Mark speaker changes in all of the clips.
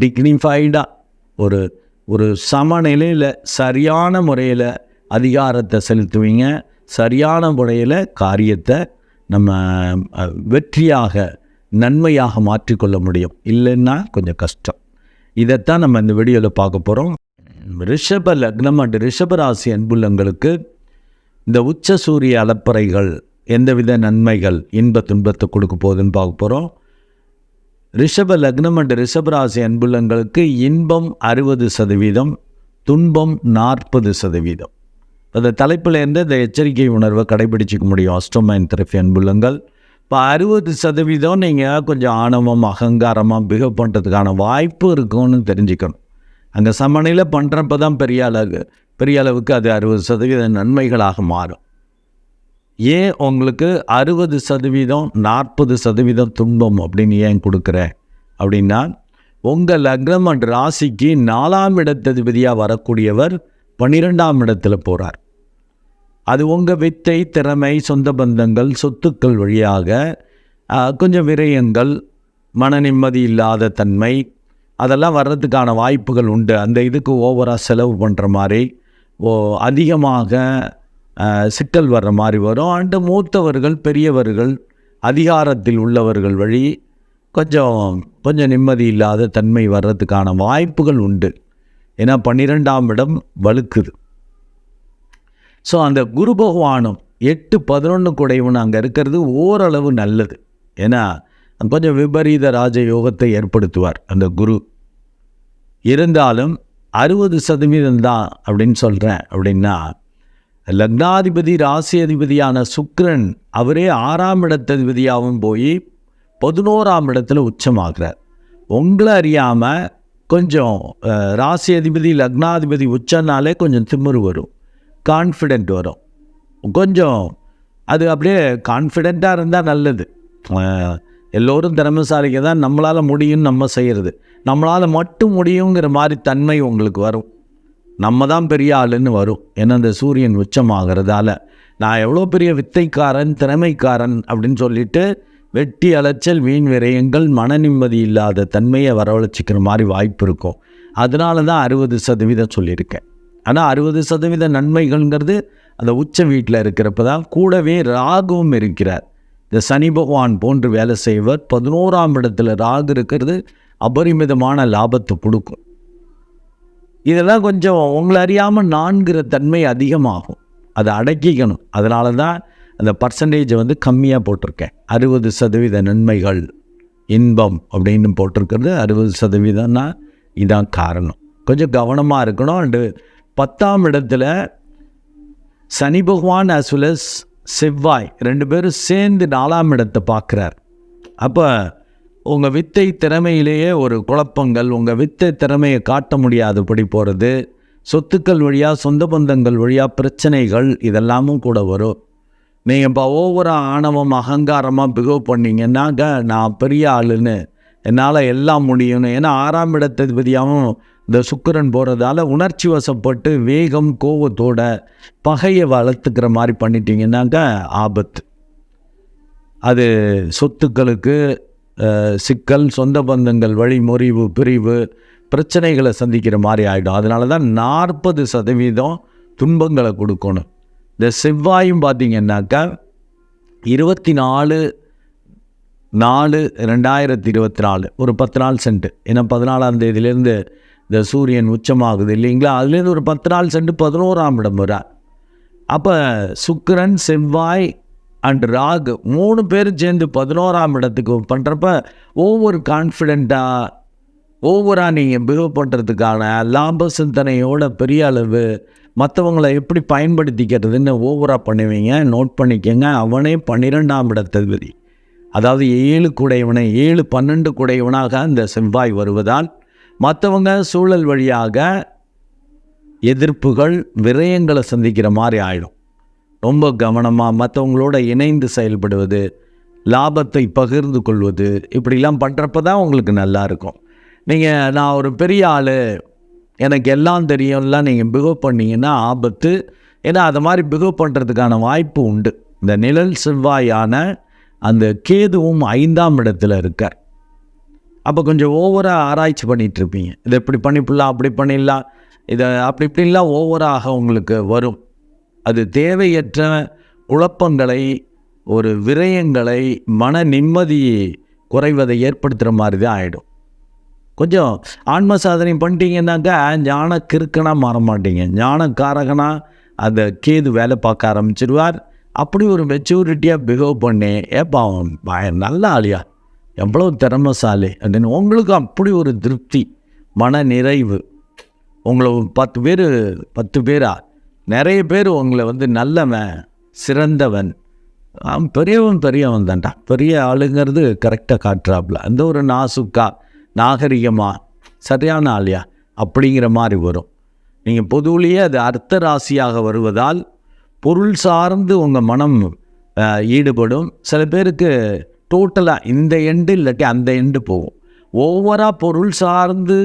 Speaker 1: டிக்னிஃபைடாக ஒரு ஒரு சமநிலையில் சரியான முறையில் அதிகாரத்தை செலுத்துவீங்க. சரியான முறையில் காரியத்தை நம்ம வெற்றியாக நன்மையாக மாற்றிக்கொள்ள முடியும். இல்லைன்னா கொஞ்சம் கஷ்டம். இதைத்தான் நம்ம இந்த வீடியோவில் பார்க்க போகிறோம் ரிஷப லக்னம் அண்டு ரிஷபராசி அன்புள்ளங்களுக்கு இந்த உச்ச சூரிய அலப்பறைகள் எந்தவித நன்மைகள் இன்ப துன்பத்தை கொடுக்க போகுதுன்னு பார்க்க போகிறோம் ரிஷப லக்னம் அண்ட் ரிஷபராசி அன்புள்ளங்களுக்கு இன்பம் அறுபது சதவீதம் துன்பம் நாற்பது சதவீதம். அந்த தலைப்பிலேருந்து இந்த எச்சரிக்கை உணர்வை கடைபிடிச்சிக்க முடியும். அஸ்ட்ரோமைன் திரப்பி அன்புள்ளங்கள். இப்போ அறுபது சதவீதம் நீங்கள் கொஞ்சம் ஆணவம் அகங்காரமாக பிஹேவ் பண்ணுறதுக்கான வாய்ப்பு இருக்கும்னு தெரிஞ்சுக்கணும். அங்கே சமநிலை பண்ணுறப்ப தான் பெரிய அளவு பெரிய அளவுக்கு அது அறுபது சதவீத நன்மைகளாக மாறும். ஏன் உங்களுக்கு அறுபது சதவீதம் நாற்பது சதவீதம் துன்பம் அப்படின்னு ஏன் கொடுக்குற? அப்படின்னா உங்கள் லக்னம் அண்ட் ராசிக்கு நாலாம் இடத்ததிபதியாக வரக்கூடியவர் பன்னிரெண்டாம் இடத்துல போகிறார் அது உங்கள் வித்தை திறமை சொந்த பந்தங்கள் சொத்துக்கள் வழியாக கொஞ்சம் விரயங்கள் மன நிம்மதி இல்லாத தன்மை அதெல்லாம் வர்றதுக்கான வாய்ப்புகள் உண்டு. அந்த இதுக்கு ஓவராக செலவு பண்ணுற மாதிரி ஓ அதிகமாக சிக்கல் வர்ற மாதிரி வரும். அண்டு மூத்தவர்கள் பெரியவர்கள் அதிகாரத்தில் உள்ளவர்கள் வழி கொஞ்சம் கொஞ்சம் நிம்மதி இல்லாத தன்மை வர்றதுக்கான வாய்ப்புகள் உண்டு. ஏன்னா பன்னிரெண்டாம் இடம் வலுக்குது. ஸோ அந்த குரு பகவானும் எட்டு பதினொன்று குடைவன் அங்கே இருக்கிறது ஓரளவு நல்லது. ஏன்னா கொஞ்சம் விபரீத ராஜ யோகத்தை ஏற்படுத்துவார் அந்த குரு. இருந்தாலும் அறுபது சதவீதம் தான் அப்படின்னு சொல்கிறேன் அப்படின்னா லக்னாதிபதி ராசி அதிபதியான சுக்ரன் அவரே ஆறாம் இடத்ததிபதியாகவும் போய் பதினோராம் இடத்துல உச்சமாகிறார். உங்களை அறியாமல் கொஞ்சம் ராசி அதிபதி லக்னாதிபதி உச்சனாலே கொஞ்சம் திமிரு வரும். கான்ஃபிடென்ட் வரும். கொஞ்சம் அது அப்படியே கான்ஃபிடெண்ட்டாக இருந்தால் நல்லது. எல்லோரும் திறமைசாலிங்க தான் நம்மளால் முடியும்னு நம்ம செய்கிறது நம்மளால் மட்டும் முடியுங்கிற மாதிரி தன்மை உங்களுக்கு வரும். நம்ம தான் பெரிய ஆளுன்னு வரும். ஏன்னா இந்த சூரியன் உச்சமாகிறதால. நான் எவ்வளோ பெரிய வித்தைக்காரன் திறமைக்காரன் அப்படின்னு சொல்லிட்டு வெட்டி அலைச்சல் வீண் விரயங்கள் மன நிம்மதி இல்லாத தன்மையை வரவழைச்சிக்கிற மாதிரி வாய்ப்பு இருக்கும். அதனால தான் அறுபது சதவீதம் சொல்லியிருக்கேன். ஆனால் அறுபது சதவீத நன்மைகள்ங்கிறது அந்த உச்ச வீட்டில் இருக்கிறப்ப தான் கூடவே ராகுவும் இருக்கிறார். இந்த சனி பகவான் போன்று வேலை செய்வர். பதினோராம் இடத்துல ராகு இருக்கிறது அபரிமிதமான லாபத்தை கொடுக்கும். இதெல்லாம் கொஞ்சம் உங்களை அறியாமல் நான்கிற தன்மை அதிகமாகும். அதை அடக்கிக்கணும். அதனால தான் அந்த பர்சன்டேஜை வந்து கம்மியாக போட்டிருக்கேன். அறுபது சதவீத நன்மைகள் இன்பம் அப்படின்னு போட்டிருக்கிறது அறுபது சதவீதம்னா இதான் காரணம். கொஞ்சம் கவனமாக இருக்கணும். அண்டு பத்தாம் இடத்துல சனி பகவான் அஸ் வெல் அஸ் செவ்வாய் ரெண்டு பேரும் சேர்ந்து நாலாம் இடத்தை பார்க்குறார். அப்போ உங்கள் வித்தை திறமையிலேயே ஒரு குழப்பங்கள் உங்கள் வித்தை திறமையை காட்ட முடியாதபடி போகிறது சொத்துக்கள் வழியாக சொந்த பந்தங்கள் வழியாக பிரச்சனைகள் இதெல்லாமும் கூட வரும். நீங்கள் இப்போ ஒவ்வொரு ஆணவம் அகங்காரமாக பிகவ் பண்ணீங்கன்னாக்க நான் பெரிய ஆளுன்னு என்னால் எல்லாம் முடியும்னு. ஏன்னா ஆறாம் இடத்ததிபதியாகவும் இந்த சுக்கிரன் போகிறதால உணர்ச்சி வசப்பட்டு வேகம் கோவத்தோட பகையை வளர்த்துக்கிற மாதிரி பண்ணிட்டீங்கன்னாக்க ஆபத்து. அது சொத்துக்களுக்கு சிக்கல் சொந்த பந்தங்கள் வழி முறிவு பிரிவு பிரச்சனைகளை சந்திக்கிற மாதிரி ஆகிடும் அதனால தான் நாற்பது சதவீதம் துன்பங்களை கொடுக்கணும். இந்த செவ்வாயும் பார்த்தீங்கன்னாக்கா இருபத்தி நாலு நாலு ரெண்டாயிரத்தி இருபத்தி நாலு ஒரு பத்து நாள் சென்ட்டு ஏன்னா பதினாலாம் தேதியிலேருந்து இந்த சூரியன் உச்சமாகுது இல்லைங்களா? அதுலேருந்து ஒரு பத்து நாள் சென்று பதினோராம் இடம் வர அப்போ சுக்கரன் செவ்வாய் அண்ட் ராகு மூணு பேரும் சேர்ந்து பதினோராம் இடத்துக்கு பண்ணுறப்ப ஒவ்வொரு கான்ஃபிடெண்ட்டாக ஓவராக நீங்கள் பிஹேவ் பண்ணுறதுக்கான லாப சிந்தனையோட பெரிய அளவு மற்றவங்களை எப்படி பயன்படுத்திக்கிறதுன்னு ஓவராக பண்ணுவீங்க. நோட் பண்ணிக்கங்க. அவனே பன்னிரெண்டாம் இடத்ததிபதி. அதாவது ஏழு குடையவனை ஏழு பன்னெண்டு குடையவனாக அந்த செவ்வாய் வருவதால் மற்றவங்க சூழல் வழியாக எதிர்ப்புகள் விரயங்களை சந்திக்கிற மாதிரி ஆயிடும். ரொம்ப கவனமாக மற்றவங்களோட இணைந்து செயல்படுவது லாபத்தை பகிர்ந்து கொள்வது இப்படிலாம் பண்ணுறப்ப தான் உங்களுக்கு நல்லா இருக்கும். நீங்கள் நான் ஒரு பெரிய ஆள் எனக்கு எல்லாம் தெரியும்லாம் நீங்கள் பிகோ பண்ணீங்கன்னா ஆபத்து. ஏன்னா அது மாதிரி பிகோ பண்ணுறதுக்கான வாய்ப்பு உண்டு. இந்த நிழல் செவ்வாயான அந்த கேதுவும் ஐந்தாம் இடத்துல இருக்கார். அப்போ கொஞ்சம் ஓவராக ஆராய்ச்சி பண்ணிகிட்ருப்பீங்க இதை இப்படி பண்ணிப்பிடலாம் அப்படி பண்ணிடலாம் இதை அப்படி இப்படிலாம் ஓவராக உங்களுக்கு வரும். அது தேவையற்ற குழப்பங்களை ஒரு விரயங்களை மன நிம்மதி குறைவதை ஏற்படுத்துகிற மாதிரி தான் ஆகிடும் கொஞ்சம் ஆன்ம சாதனை பண்ணிட்டீங்கன்னாக்கா ஞான கிறுக்கனாக மாற மாட்டீங்க. ஞானக்காரகனா அந்த கேது வேலை பார்க்க ஆரம்பிச்சிருவார். அப்படி ஒரு மெச்சூரிட்டியாக பிஹேவ் பண்ணி ஏப்பா அவன் நல்ல ஆளியா? எவ்வளோ திறமசாலி அப்படின்னு உங்களுக்கு அப்படி ஒரு திருப்தி மன நிறைவு. உங்களை பத்து பேர் பத்து பேரா? நிறைய பேர் உங்களை வந்து நல்லவன் சிறந்தவன். அவன் பெரியவன் பெரியவன் தான்டா. பெரிய ஆளுங்கிறது கரெக்டாக காட்டுறாப்புல. அந்த ஒரு நாசுக்கா நாகரிகமாக சரியான ஆளியா? அப்படிங்கிற மாதிரி வரும். நீங்கள் பொதுவிலேயே அது அர்த்த ராசியாக வருவதால் பொருள் சார்ந்து உங்கள் மனம் ஈடுபடும். சில பேருக்கு டோட்டலாக இந்த எண்டு இல்லாட்டி அந்த எண்டு போகும். ஓவராக பொருள் சார்ந்து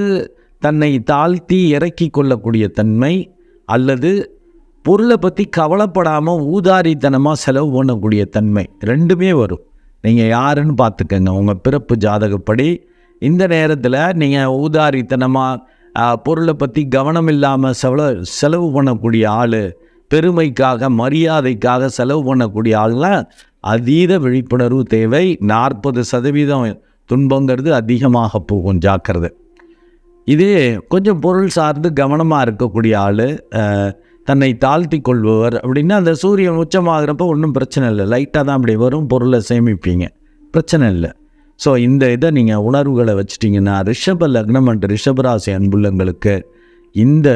Speaker 1: தன்னை தாழ்த்தி இறக்கி கொள்ளக்கூடிய தன்மை அல்லது பொருளை பற்றி கவலைப்படாமல் ஊதாரித்தனமாக செலவு பண்ணக்கூடிய தன்மை ரெண்டுமே வரும். நீங்கள் யாருன்னு பார்த்துக்கங்க. உங்கள் பிறப்பு ஜாதகப்படி இந்த நேரத்தில் நீங்கள் ஊதாரித்தனமாக பொருளை பற்றி கவனம் இல்லாமல் செலவு செலவு பண்ணக்கூடிய ஆள் பெருமைக்காக மரியாதைக்காக செலவு பண்ணக்கூடிய ஆள்லாம் அதீத விழிப்புணர்வு தேவை. நாற்பது சதவீதம் துன்பங்கிறது அதிகமாக போகும் ஜாக்கிரதை. இதே கொஞ்சம் பொருள் சார்ந்து கவனமாக இருக்கக்கூடிய ஆள் தன்னை தாழ்த்தி கொள்பவர். அப்படின்னா அந்த சூரியன் உச்சமாகிறப்போ ஒன்றும் பிரச்சனை இல்லை. லைட்டாக தான் அப்படி வரும் பொருளை சேமிப்பீங்க. பிரச்சனை இல்லை. ஸோ இந்த இதை நீங்கள் உணர்வுகளை வச்சிட்டிங்கன்னா ரிஷப லக்னம் அண்ட் ரிஷபராசி அன்புள்ளங்களுக்கு இந்த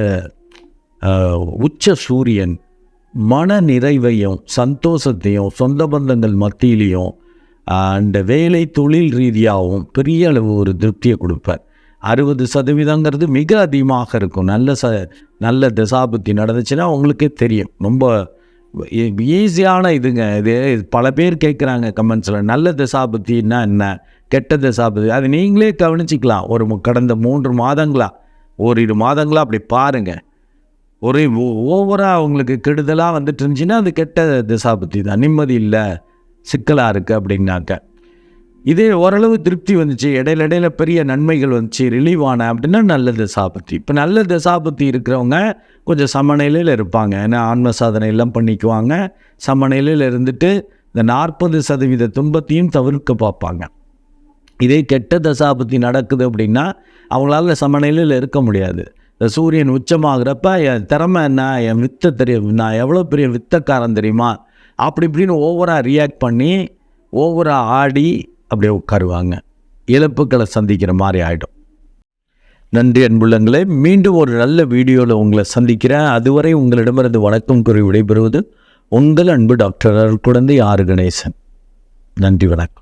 Speaker 1: உச்ச சூரியன் மன நிறைவையும் சந்தோஷத்தையும் சொந்த பந்தங்கள் மத்தியிலையும் அந்த வேலை தொழில் ரீதியாகவும் பெரிய அளவு ஒரு திருப்தியை கொடுப்பார். அறுபது சதவீதங்கிறது மிக அதிகமாக இருக்கும். நல்ல ச நல்ல தசாபுத்தி நடந்துச்சுன்னா உங்களுக்கே தெரியும். ரொம்ப ஈஸியான இதுங்க இது. பல பேர் கேட்குறாங்க கமெண்ட்ஸில் நல்ல தசாபுத்தின்னா என்ன? கெட்ட தசாபுத்தி. அது நீங்களே கவனிச்சிக்கலாம். ஒரு கடந்த மூன்று மாதங்களா? ஓரிரு மாதங்களாக அப்படி பாருங்கள் ஒரே ஓவராக அவங்களுக்கு கெடுதலாக வந்துட்டு இருந்துச்சுன்னா அது கெட்ட திசாபுத்தி தான் நிம்மதி இல்லை. சிக்கலாக இருக்குது அப்படின்னாக்க. இதே ஓரளவு திருப்தி வந்துச்சு. இடையில இடையில பெரிய நன்மைகள் வந்துச்சு. ரிலீவ் ஆன அப்படின்னா நல்ல தசாபத்தி இப்போ நல்ல தசாபத்தி இருக்கிறவங்க கொஞ்சம் சமநிலையில் இருப்பாங்க. ஏன்னா ஆன்ம சாதனை எல்லாம் பண்ணிக்குவாங்க. சமநிலையில் இருந்துட்டு இந்த நாற்பது சதவீத துன்பத்தையும் தவிர்க்க பார்ப்பாங்க. இதே கெட்ட தசாபத்தி நடக்குது அப்படின்னா அவங்களால சமநிலையில் இருக்க முடியாது. இந்த சூரியன் உச்சமாகிறப்ப என் திறமை என்ன? என் வித்தை தெரியும். நான் எவ்வளோ பெரிய வித்தக்காரன் தெரியுமா? அப்படி இப்படின்னு ஓவராக ரியாக்ட் பண்ணி ஓவராக ஆடி அப்படியே உட்காருவாங்க. இழப்புகளை சந்திக்கிற மாதிரி ஆகிடும் நன்றி அன்புள்ளங்களே மீண்டும் ஒரு நல்ல வீடியோவில் உங்களை சந்திக்கிறேன். அதுவரை உங்களிடமிருந்து வணக்கம் கூறி விடைபெறுவது உங்கள் அன்பு டாக்டர் குழந்தை ஆறு கணேசன். நன்றி வணக்கம்.